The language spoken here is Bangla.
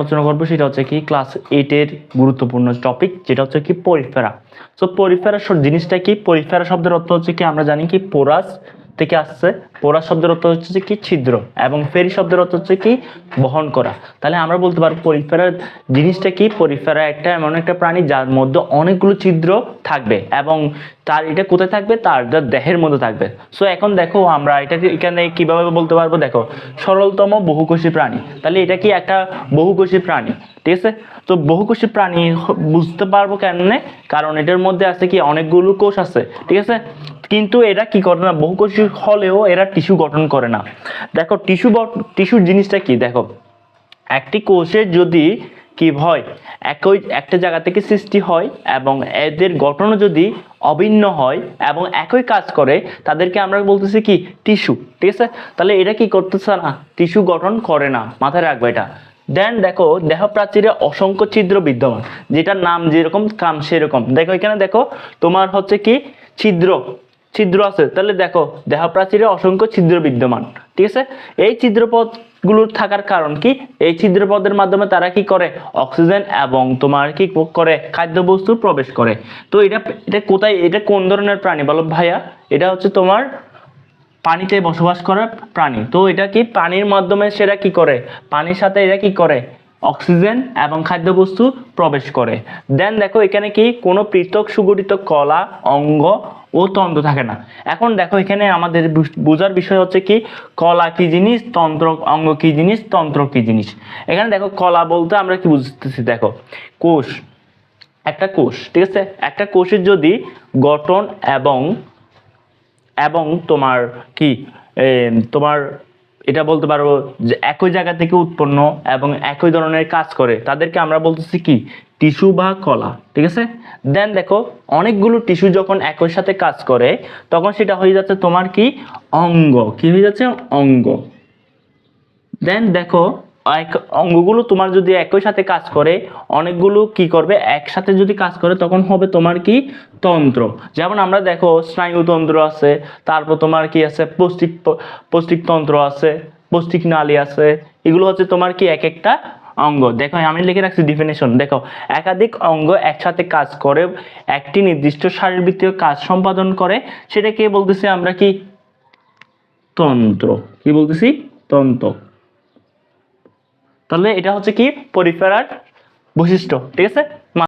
আলোচনা করব, সেটা হচ্ছে কি ক্লাস এইটের গুরুত্বপূর্ণ টপিক যেটা হচ্ছে কি পরিফেরা। সো পরিফেরা জিনিসটা কি? পরিফেরা শব্দের অর্থ হচ্ছে কি, আমরা জানি কি পোরাস থেকে আসছে। পোরাস শব্দের অর্থ হচ্ছে কি? ছিদ্র। এবং ফেরি শব্দের অর্থ হচ্ছে কি? বহন করা। তাহলে আমরা বলতে পারব পরিফেরা জিনিসটা কি? পরিফেরা একটা এমন একটা প্রাণী যার মধ্যে অনেকগুলো ছিদ্র থাকবে এবং তার এটা কোথায় থাকবে? তার দেহের মধ্যে থাকবে। সো এখন দেখো আমরা এটা এখানে কীভাবে বলতে পারব? দেখো, সরলতম বহুকোষী প্রাণী। তাহলে এটা কি একটা বহুকোষী প্রাণী? ঠিক আছে? তো বহুকোষী প্রাণী বুঝতে পারব কেমনে? কারণ এটার মধ্যে আছে কি? অনেকগুলো কোষ আছে। ঠিক আছে? কিন্তু এরা কি করে না? বহুকোষী হলেও এরা টিস্যু গঠন করে না। দেখো, টিস্যু টিস্যুর জিনিসটা কি? দেখো, একটি কোষের যদি কি হয়, একই, একটা জায়গা থেকে সৃষ্টি হয় এবং এদের গঠনও যদি অভিন্ন হয় এবং একই কাজ করে, তাদেরকে আমরা বলতেছি কি? টিস্যু। ঠিক আছে? তাহলে এটা কি করতেছে না? টিস্যু গঠন করে না। মাথায় রাখবে এটা। দেন দেখো দেহ প্রাচীরে অসংখ্য ছিদ্র বিদ্যমান, যেটার নাম যেরকম, কাম সেরকম। দেখো, এখানে দেখো, তোমার হচ্ছে কি? ছিদ্র। ছিদ্র আছে, তাহলে দেখো দেহ প্রাচীরে অসংখ্য ছিদ্র বিদ্যমান, ঠিক আছে? এই ছিদ্রপথগুলোর থাকার কারণ কি? এই ছিদ্রপথের মাধ্যমে তারা কি করে? অক্সিজেন এবং তোমার কি করে? খাদ্যবস্তু প্রবেশ করে। তো এটা এটা কোথায়, এটা কোন ধরনের প্রাণী বলো ভাইয়া? এটা হচ্ছে তোমার পানিতে বসবাস করা প্রাণী। তো এটা কি? পানির মাধ্যমে সেটা কি করে? পানির সাথে এরা কি করে? অক্সিজেন এবং খাদ্যবস্তু প্রবেশ করে। দেন দেখো এখানে কি? কোনো পৃথক সুগঠিত কলা, অঙ্গ ও তন্ত্র থাকে না। এখন দেখো এখানে আমাদের বোঝার বিষয় হচ্ছে কি? কলা কি জিনিস? তন্ত্র, অঙ্গ কি জিনিস? তন্ত্র কি জিনিস? এখানে দেখো কলা বলতে আমরা কি বুঝতেছি? দেখো, কোষ। একটা কোষ, ঠিক আছে? একটা কোষের যদি গঠন এবং এবং তোমার কি? তোমার এটা বলতে পারব যে একই জায়গা থেকে উৎপন্ন এবং একই ধরনের কাজ করে। তাদেরকে আমরা বলতেছি কি? টিস্যু বা কলা, ঠিক আছে? দেন দেখো, অনেকগুলো টিস্যু যখন একই সাথে কাজ করে, তখন সেটা হয়ে যাচ্ছে তোমার কি? অঙ্গ। কি হয়ে যাচ্ছে? অঙ্গ। দেন দেখো এক- অঙ্গগুলো তোমার যদি একই সাথে কাজ করে, অনেকগুলো কি করবে? একসাথে যদি কাজ করে, তখন হবে তোমার কি? তন্ত্র। যেমন আমরা দেখো স্নায়ুতন্ত্র আছে, তারপর তোমার কি আছে? পৌষ্টিক পৌষ্টিক তন্ত্র আছে, পৌষ্টিক নালী আছে, এগুলো হচ্ছে তোমার কি এক একটা অঙ্গ। দেখো, আমি লিখে রাখছি ডিফিনেশন দেখো, একাধিক অঙ্গ একসাথে কাজ করে, একটি নির্দিষ্ট শারীরবৃত্তীয় কাজ সম্পাদন করে, সেটাকে বলতেছি আমরা কি? তন্ত্র। কি বলতেছি? তন্ত্র। তাহলে এটা হচ্ছে কি পরিফেরার বৈশিষ্ট্য ঠিক আছে?